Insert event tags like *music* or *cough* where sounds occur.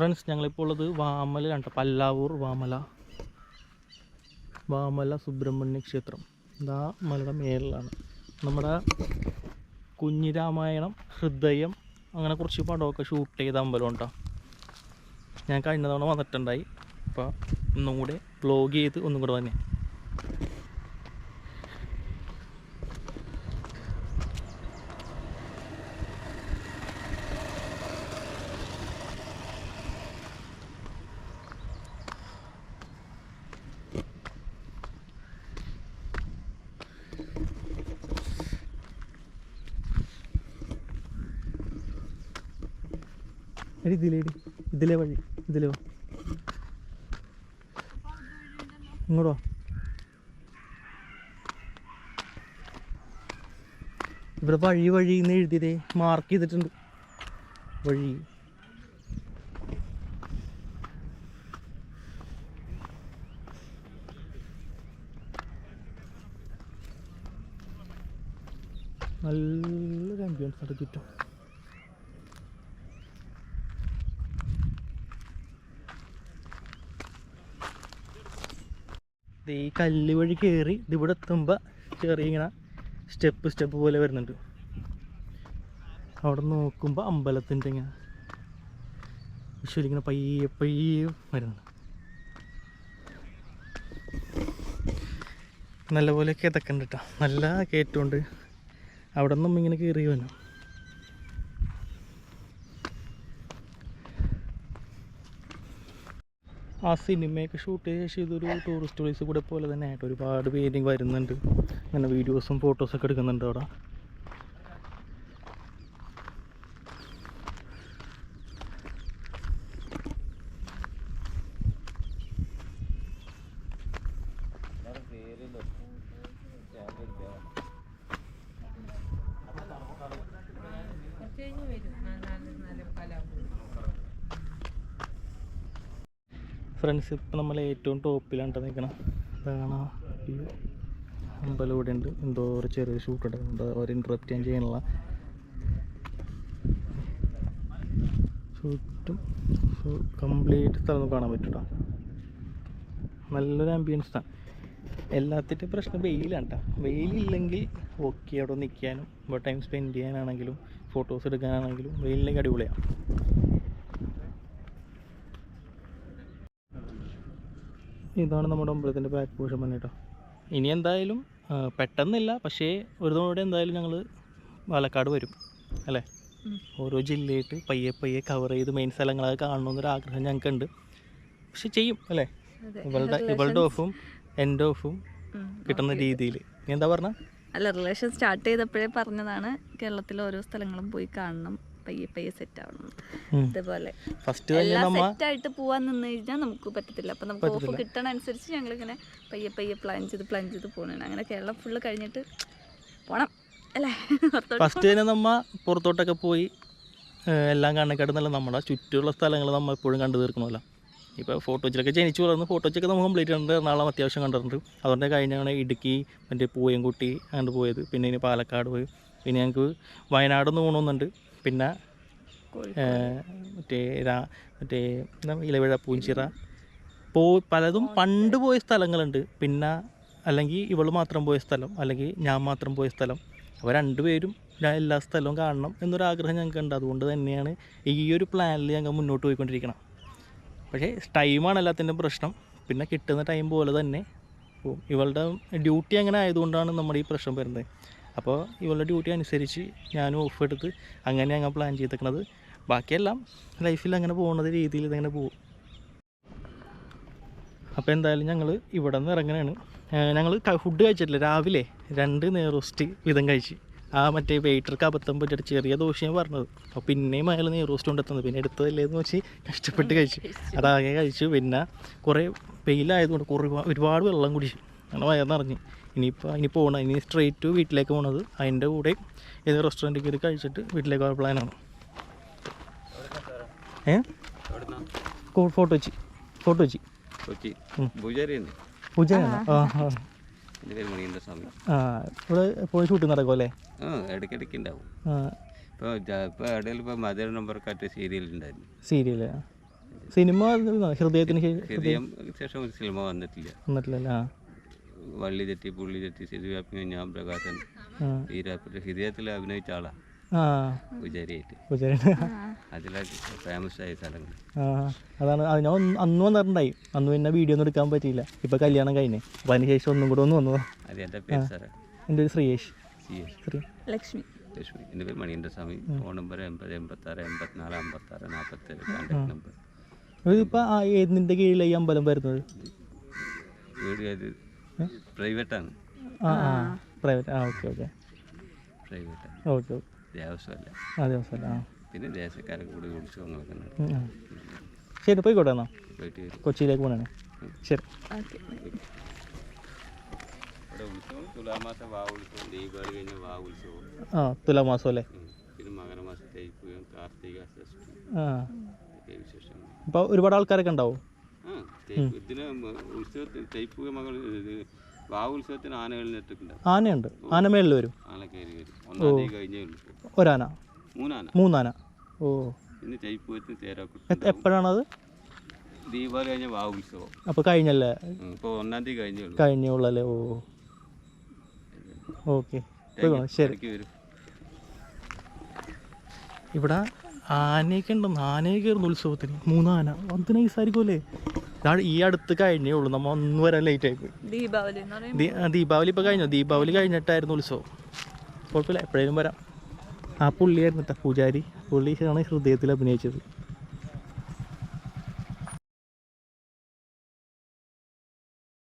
Friends ഞങ്ങളിപ്പോൾ ഉള്ളത് വാമലാണ് ട്ടോ. പല്ലാവൂർ വാമല. വാമല സുബ്രഹ്മണ്യ ക്ഷേത്രം. ഇതാ മലയുടെ മേളിലാണ്. നമ്മുടെ കുഞ്ഞിരാമായണം ഹൃദയം അങ്ങനെ കുറച്ച് പടമൊക്കെ ഷൂട്ട് ചെയ്ത അമ്പലം ഉണ്ടോ? ഞാൻ കഴിഞ്ഞ തവണ വന്നിട്ടുണ്ടായി. അപ്പോൾ ഒന്നും കൂടെ ബ്ലോഗ് ചെയ്ത് ഒന്നും കൂടെ തന്നെ എടി ഇതിലേടി ഇതിലേ വഴി ഇതിലേ വാ. ഇങ്ങോട്ടോ ഇവിടെ വഴി വഴി എന്ന് എഴുതിയതേ മാർക്ക് ചെയ്തിട്ടുണ്ട്. വഴി. നല്ലൊരു ആംബിയൻസ് ആണ് ചുറ്റും ഈ കല്ല് വഴി കയറി ഇതിവിടെ എത്തുമ്പോൾ ചെറിയ ഇങ്ങനെ സ്റ്റെപ്പ് സ്റ്റെപ്പ് പോലെ വരുന്നുണ്ട്. അവിടെ നോക്കുമ്പോൾ അമ്പലത്തിന്റെ ഇങ്ങനെ വിശ്വലിങ്ങനെ പയ്യെ പയ്യെ വരുന്നുണ്ട്. നല്ലപോലെ കിതക്കണ്ട് കേട്ടോ നല്ല കയറ്റമുണ്ട് അവിടെ നിന്നും ഇങ്ങനെ കയറി വന്നു ആ സിനിമയൊക്കെ ഷൂട്ട് ചെയ്ത ശേഷം ഇതൊരു ടൂറിസ്റ്റ് പ്ലേസ് കൂടെ പോലെ തന്നെ ആയിട്ട് ഒരുപാട് പേര് വരുന്നുണ്ട്. അങ്ങനെ വീഡിയോസും ഫോട്ടോസൊക്കെ എടുക്കുന്നുണ്ട് അവിടെ. ഫ്രണ്ട്സ് ഇപ്പം നമ്മൾ ഏറ്റവും ടോപ്പിലാണ് നിൽക്കണം അതാണ് ഈ അമ്പലം ഇവിടെ ഉണ്ട്. എന്തോ ഒരു ചെറിയ ഷൂട്ട് എടുക്കുന്നുണ്ട് അവർ ഇൻട്രപ്റ്റ് ചെയ്യാൻ ചെയ്യാനുള്ള ചുറ്റും കംപ്ലീറ്റ് സ്ഥലം കാണാൻ പറ്റൂട്ടോ. നല്ലൊരു ആംബിയൻസ് ആണ് എല്ലാത്തിന്റെ പ്രശ്നം വെയിലാണ് കേട്ടോ വെയിലില്ലെങ്കിൽ ഓക്കെ അവിടെ നിൽക്കാനും ഇവിടെ ടൈം സ്പെൻഡ് ചെയ്യാനാണെങ്കിലും ഫോട്ടോസ് എടുക്കാനാണെങ്കിലും വെയിലില്ലെങ്കിൽ അടിപൊളിയാണ് ഇതാണ് നമ്മുടെ അമ്പലത്തിന്റെ ബാക്ക് പോർഷൻ തന്നെ കേട്ടോ ഇനി എന്തായാലും പെട്ടെന്നില്ല പക്ഷേ ഒരു തവണ എന്തായാലും ഞങ്ങൾ പാലക്കാട് വരും അല്ലേ? ഓരോ ജില്ലയായിട്ട് പയ്യെ പയ്യെ കവർ ചെയ്ത് മെയിൻ സ്ഥലങ്ങളൊക്കെ കാണണമെന്നൊരു ആഗ്രഹം ഞങ്ങൾക്കുണ്ട്. പക്ഷെ ചെയ്യും അല്ലേ. ഇവളുടെ ഇവളുടെ ഓഫും എന്റെ ഓഫും ഉം. കിട്ടുന്ന രീതിയിൽ. എന്താ പറഞ്ഞ? അല്ല റിലേഷൻ സ്റ്റാർട്ട് ചെയ്തപ്പോഴേ പറഞ്ഞതാണ് കേരളത്തിലെ ഓരോ സ്ഥലങ്ങളും പോയി കാണണം. പയ്യെ പയ്യെ സെറ്റ് ആവണം. ഇതുപോലെ. എല്ലാം സെറ്റ് ആയിട്ട് പോവാൻ നിന്ന് കഴിഞ്ഞാൽ നമുക്ക് പറ്റത്തില്ല. അപ്പൊ നമുക്ക് ഓഫ് കിട്ടണ അനുസരിച്ച് ഞങ്ങൾ ഇങ്ങനെ പയ്യെ പയ്യെ പ്ലാൻ ചെയ്ത് പ്ലാൻ ചെയ്ത് പോകണം അങ്ങനെ കേരളം ഫുള്ള് കഴിഞ്ഞിട്ട് പോണം അല്ലേ? *laughs* ഫസ്റ്റ് തന്നെ നമ്മ പുറത്തോട്ടൊക്കെ പോയി എല്ലാം കണ്ണക്കാടുന്നല്ല നമ്മുടെ. ചുറ്റുമുള്ള സ്ഥലങ്ങൾ നമ്മൾ എപ്പോഴും കണ്ടു തീർക്കണമല്ലോ. ഇപ്പോൾ ഫോട്ടോ വെച്ചിലൊക്കെ ജനിച്ചു വളർന്ന് ഫോട്ടോ വെച്ചൊക്കെ നമ്മൾ കംപ്ലീറ്റ് കണ്ടിട്ടുണ്ട് എറണാകുളം അത്യാവശ്യം കണ്ടിട്ടുണ്ട്. അതുകൊണ്ട് കഴിഞ്ഞാണ് ഇടുക്കി മറ്റേ പൂയംകുട്ടി അങ്ങോട്ട് പോയത്. പിന്നെ ഇനി പാലക്കാട് പോയി. പിന്നെ ഞങ്ങൾക്ക് വയനാട് ഒന്ന് പോകണമെന്നുണ്ട് പിന്നെ മറ്റേ രാ മറ്റേ ഇലവിഴ പൂഞ്ചിറ. പോ പലതും പണ്ട് പോയ സ്ഥലങ്ങളുണ്ട്. പിന്നെ അല്ലെങ്കിൽ ഇവൾ മാത്രം പോയ സ്ഥലം അല്ലെങ്കിൽ ഞാൻ മാത്രം പോയ സ്ഥലം. അപ്പോൾ രണ്ടുപേരും ഞാൻ എല്ലാ സ്ഥലവും കാണണം എന്നൊരാഗ്രഹം ഞങ്ങൾക്ക് ഉണ്ട് അതുകൊണ്ട് തന്നെയാണ് ഈ ഒരു പ്ലാനിൽ ഞങ്ങൾ മുന്നോട്ട് പോയിക്കൊണ്ടിരിക്കണം. പക്ഷേ ടൈമാണ് എല്ലാത്തിന്റെ പ്രശ്നം. പിന്നെ കിട്ടുന്ന ടൈം പോലെ തന്നെ. ഇവളുടെ ഡ്യൂട്ടി അങ്ങനെ ആയതുകൊണ്ടാണ് നമ്മുടെ ഈ പ്രശ്നം വരുന്നത്. അപ്പോൾ ഇവളുടെ ഡ്യൂട്ടി അനുസരിച്ച് ഞാനും ഓഫ് എടുത്ത് അങ്ങനെ ഞങ്ങൾ പ്ലാൻ ചെയ്തേക്കണത്. ബാക്കിയെല്ലാം ലൈഫിൽ അങ്ങനെ പോകുന്നത് രീതിയിൽ ഇതങ്ങനെ പോകും. അപ്പോൾ എന്തായാലും ഞങ്ങൾ ഇവിടെ നിന്ന് ഇറങ്ങണാണ് ഞങ്ങൾ ഫുഡ് കഴിച്ചിട്ടില്ല. രാവിലെ രണ്ട് നെയ്റോസ്റ്റ് വീതം കഴിച്ച്. ആ മറ്റേ വെയിറ്റർക്ക് അബദ്ധം പറ്റിയിട്ട് ചെറിയ ദോശയാണ് പറഞ്ഞത്. അപ്പോൾ പിന്നെയും അയാൾ നെയ്റോസ്റ്റ് കൊണ്ടെത്തുന്നത്. പിന്നെ എടുത്തതല്ലേന്ന് വെച്ച് കഷ്ടപ്പെട്ട് കഴിച്ചു. അതാകെ കഴിച്ചു. പിന്നെ കുറേ വെയിലായതുകൊണ്ട് കുറേ ഒരുപാട് വെള്ളം കുടിച്ചു. അങ്ങനെ വയർ നിറഞ്ഞ് ഇനിയിപ്പോൾ ഇനി പോകണം ഇനി സ്ട്രെയിറ്റ് ടു വീട്ടിലേക്ക് പോകണത് അതിന്റെ കൂടെ ഏത് റെസ്റ്റോറന്റിൽ കയറി കഴിച്ചിട്ട് വീട്ടിലേക്ക് പോകാൻ പ്ലാനാണ് ഏ? ഫോട്ടോ വെച്ച് ഫോട്ടോ വെച്ച് ആ. ഇവിടെ പോയി ഷൂട്ട് നടക്കും അല്ലേ ആ ഇടയ്ക്കിടയ്ക്ക് ഉണ്ടാവും. ആ. ഇപ്പോൾ ഇപ്പോൾ ഇടയിൽ ഇപ്പോൾ മദർ നമ്പർ കാറ്റ് സീരിയൽ ഉണ്ടായിരുന്നു സീരിയൽ സിനിമ ഹൃദയത്തിന് ഹൃദയം ശേഷം സിനിമ വന്നിട്ടില്ല. വന്നിട്ടില്ല ആ. വള്ളി തെറ്റി പുള്ളി തെറ്റി സിധുവാപ്പി ഞാൻ പ്രകാശൻ ഹൃദയത്തിൽ അഭിനയിച്ച ആളാ. അതിലൊക്കെ ഫേമസ് ആയ സ്ഥലങ്ങൾ ആ അതാണ്. അത് ഞാൻ അന്ന് വന്നിട്ടുണ്ടായി. അന്ന് പിന്നെ വീഡിയോ ഒന്നും എടുക്കാൻ പറ്റിയില്ല. ഇപ്പൊ കല്യാണം കഴിഞ്ഞ്. അപ്പൊ അതിന് ശേഷം ഒന്നും കൂടെ ഒന്ന് വന്നതാ. എന്റെ എന്റെ പേര് സാറേ. എന്റെ ഒരു Sreeyesh. C S Sree. Lakshmi. Lakshmi. എന്റെ പേര് സ്വാമി ഫോൺ നമ്പർ എൺപത് എൺപത്താറ് എൺപത്തിനാല് അമ്പത്താറ് നാൽപ്പത്തേഴ് കോൺടാക്ട് നമ്പർ ഇതിപ്പോൾ ഏതിന്റെ കീഴിലാണ് ഈ അമ്പലം വരുന്നത്? വീട് ഏത് പ്രൈവറ്റാണ്. ആ ആ. പ്രൈവറ്റ്. ആ ഓക്കെ ഓക്കെ. പ്രൈവറ്റാണ്. ഓക്കെ ദേവസ്വമല്ല ആ ദിവസം ആ. പിന്നെ ദേശക്കാരെ കൂടി ഉം, ആ. ശരി പോയിക്കോട്ടെ എന്നാ. പോയിട്ട് കൊച്ചിയിലേക്ക് പോകണേ ശരി. ആ തുലാമാസം അല്ലേ? അപ്പോൾ ഒരുപാട് ആൾക്കാരൊക്കെ ഉണ്ടാവും? ഇതിന് ഉത്സവത്തിന് തൈപ്പൂയ മകൾ ഉത്സവത്തിന് ആനകൾ നെട്ടിട്ടുണ്ടാവും ആനയുണ്ട്. ആനമേളിൽ വരും. ആന കയറി വരും. ഒന്നാം തീയതി കഴിഞ്ഞേ ഉള്ളൂ. ഒരാന. മൂന്നാന. മൂന്നാന. ഓ. ഇന്ന് തൈപ്പൂയത്തിന് തേരാക്കുട്ടി എ- എപ്പോഴാണത്? ദീപാവലി കഴിഞ്ഞ വാ ഉത്സവം. അപ്പോൾ കഴിഞ്ഞല്ലേ? ഇപ്പോൾ ഒന്നാം തീയതി കഴിഞ്ഞേ ഉള്ളൂ. കഴിഞ്ഞുള്ളല്ലേ? ഓ. ഓക്കെ. ശരി. ഇവിടെ ആനയൊക്കെ ഉണ്ടെന്ന്. ആനയൊക്കെ ആയിരുന്നു ഉത്സവത്തിന്. മൂന്നാന. അത് നൈസായിരിക്കുമല്ലേ ഇതാ- ഈ അടുത്ത് കഴിഞ്ഞേ ഉള്ളൂ. നമ്മ ഒന്ന് വരാൻ ലേറ്റ് ആയിപ്പോയി ദീപാവലി ദീപാവലി ഇപ്പോൾ കഴിഞ്ഞോ? ദീപാവലി കഴിഞ്ഞിട്ടായിരുന്നു ഉത്സവം. കുഴപ്പമില്ല എപ്പോഴേലും വരാം. ആ പുള്ളിയായിരുന്നു കേട്ടോ പൂജാരി. പുള്ളിയാണ് ഹൃദയത്തിൽ അഭിനയിച്ചത്.